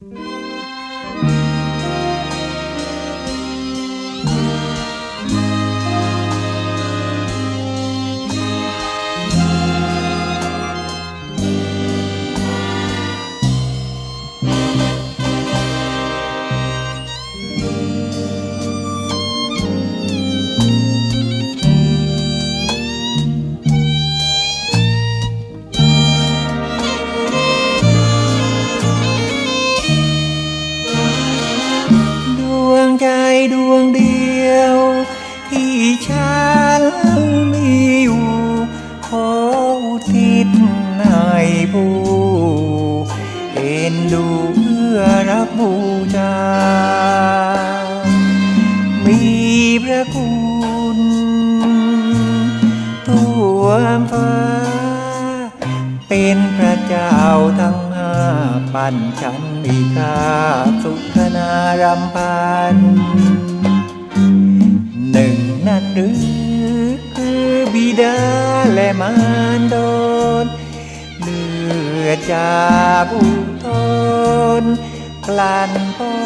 ด ใจดวงเดียว ที่ฉันมีอยู่ ขอทิศให้ผู้เอ็นดูเพื่อรับบูชามีพระคุณทั่วฟ้า เป็นพระเจ้าทั้ง ปันฉันอีกาสุขนารำพันหนึ่งนั้นหรือคือบิดาและมารดนเลือดจากอุทนกลั่นป้อ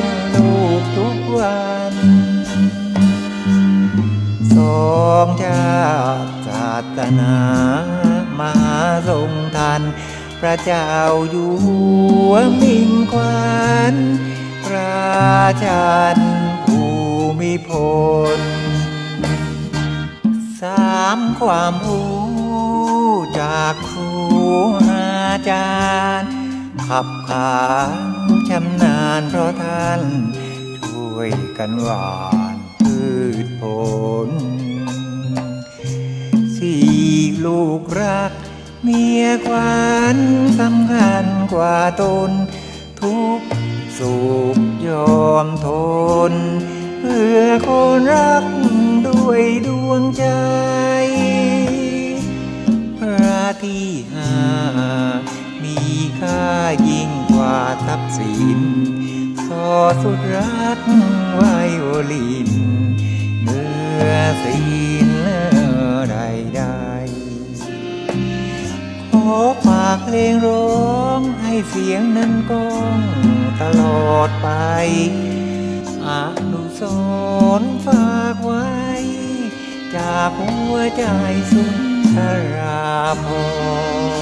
นลูกทุกวันสองชาติศาสนามหาทรงทัน พระเจ้าอยู่หัวมิ่งขวัญพระชันภูมิพลสามความรู้จากครูอาจารย์ ขับขานชำนาญเพราะท่านช่วยกันหวานพืชผลสี่ลูกรัก เมียควันสำคัญกว่าตน ทุกสุขยอมทน เพื่อคนรักด้วยดวงใจ พระที่หามีค่ายิ่งกว่าทรัพย์สินสอสุดรักไวโอลินเมื่อสิ อฝากเพลงร้องให้เสียงนั้นก้องตลอดไปอนุสรณ์ฝากไว้ จากหัวใจสุนทราพร